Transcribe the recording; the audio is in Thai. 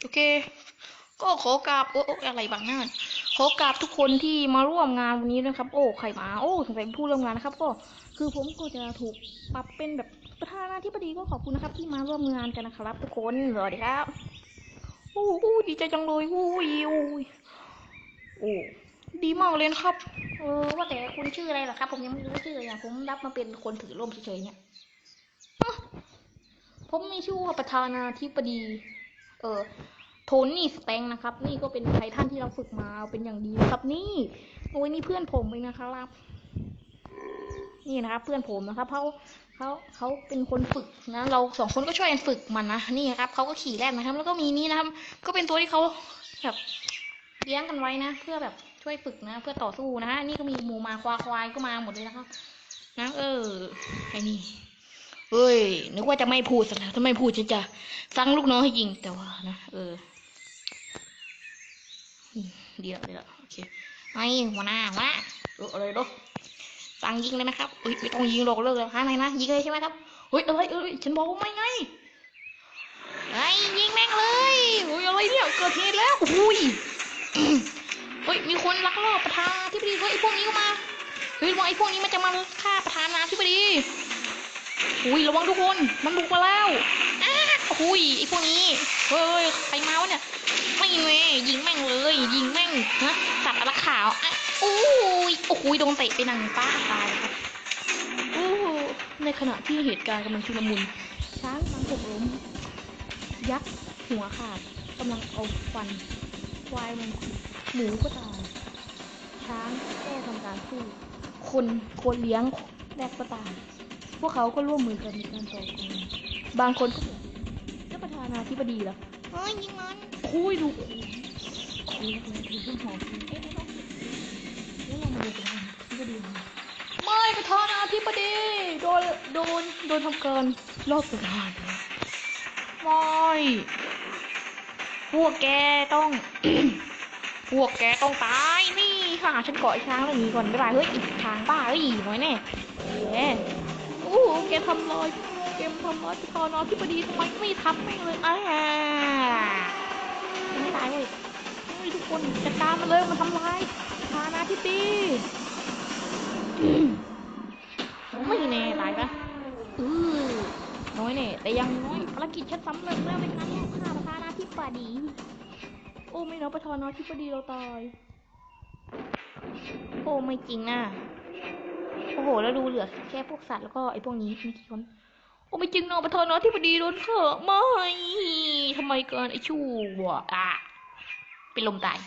โอเค ก็ขอกราบโอ้อะไรบางหน้าขอกราบทุกคนที่มาร่วมงานวันนี้นะครับ โอ้ใครมา โอ้สงสัยผู้ร่วมงานนะครับ ก็คือผมก็จะถูกปรับเป็นแบบประธานาธิบดีก็ขอบคุณนะครับ ที่มาร่วมงานกันนะครับ ทุกคนสวัสดีครับโอ้โอ้ดีใจจังเลยโอ้ยโอ้ยโอ้ดีมากเลยครับ เออ ว่าแต่คุณชื่ออะไรล่ะครับ ผมยังไม่รู้ชื่อเลยอะผมรับมาเป็นคนถือร่มเฉยๆเนี่ยผมมีชื่อว่าประธานาธิบดี เออโทนี่สแตงนะครับ นี่ก็เป็นไททันที่เราฝึกมาเป็นอย่างดีนะครับ นี่โอ้ยนี่เพื่อนผมเองนะครับ นี่นะครับ เพื่อนผมนะครับเขาเขาเขาเป็นคนฝึกนะ เราสองคนก็ช่วยกันฝึกมันนะนี่ครับเขาก็ขี่แรกนะครับ แล้วก็มีนี่นะครับ ก็เป็นตัวที่เขาแบบเลี้ยงกันไว้นะ เพื่อแบบช่วยฝึกนะ เพื่อต่อสู้นะฮะนี่ก็มีหมูมาควาควายก็มาหมดเลยนะครับนะเออไอ้นี่ เฮ้ย นึกว่าจะไม่พูดสักถ้าไม่พูดฉันจะสั่งลูกน้องให้ยิงแต่ว่านะเออ ดีแล้วดีแล้วโอเคไอ้หัวหน้าหัวหน้าเอออะไรเนาะสั่งยิงเลยไหมครับเอ้ยไม่ต้องยิงหรอกเลิกเลยฮะไหนนะยิงเลยใช่ไหมครับเฮ้ยอะไรเอ้ยฉันบอกว่าไม่ไงไอ้ยิงแม่งเลยโอ้ยอะไรเนี่ยเกิดเหตุแล้วอุ้ยเฮ้ยมีคนลักลอบประธานาธิบดีเฮ้ยไอ้พวกนี้ก็มาเฮ้ยระวังไอ้พวกนี้มันจะมาฆ่าประธานาธิบดี อุ้ยระวังทุกคน มันบุกมาแล้วอ้าอุ้ยไอพวกนี้ เฮ้ยใครมาวะเนี่ย ไม่เว้ยยิงแม่งเลย ยิงแม่งนะสัตว์อะไรขาวอะโอ้ยโอ้โหโดนเตะไปหนังป้าตายครับโอ้ในขณะที่เหตุการณ์กำลังชุลมุน ช้างกำลังหกล้ม ยักษ์หัวขาดกำลังเอาฟันควายมันหมูก็ตาย ช้างแก็ทำการสู้คนคนเลี้ยงแรกก็ตาย พวกเขาก็ร่วมมือกันในการต่อกรบางคนก็กเจ้าประธานาธิบดีเหรอเฮ้ยยิงมันคุยดูคุยดูดูต้นหอมเอ๊ะแล้วเรามาดูกันว่าที่บดีไม่ประธานาธิบดีโดนโดนโดนทำเกินรอบประธานไม่พวกแกต้อง พวกแกต้องตายนี่ค่ะฉันเกาะไอ้ช้างเรื่องนี้ก่อนไม่ได้เฮ้ยอีกช้างบ้าเฮ้ยน้อยแน่แหมโอ้โหแกทำลายแกมทำลายประธานาธิบดีทำไมไม่ทำแม่งเลยอ่าไม่ตายเลยเฮ้ยทุกคนจัดการมันเลยมันทำลายพานาทิบดีไม่แน่ตายปะอือน้อยแน่แต่ยังน้อยภารกิจฉันสำเร็จแล้วในการลอบฆ่าประธานาธิบดี โอ้ไม่เนะประธานาธิบดีเราตาย โอ้ไม่จริงนะ อ้โห แล้วดูเหลือแค่พวกสัตว์แล้วก็ไอ้พวกนี้มีกี่คน โอ้ไม่จริงเนาะประธานาธิบดีโดนเถอะไม่ทำไมเกินไอ้ชู่วอะเป็นลมตาย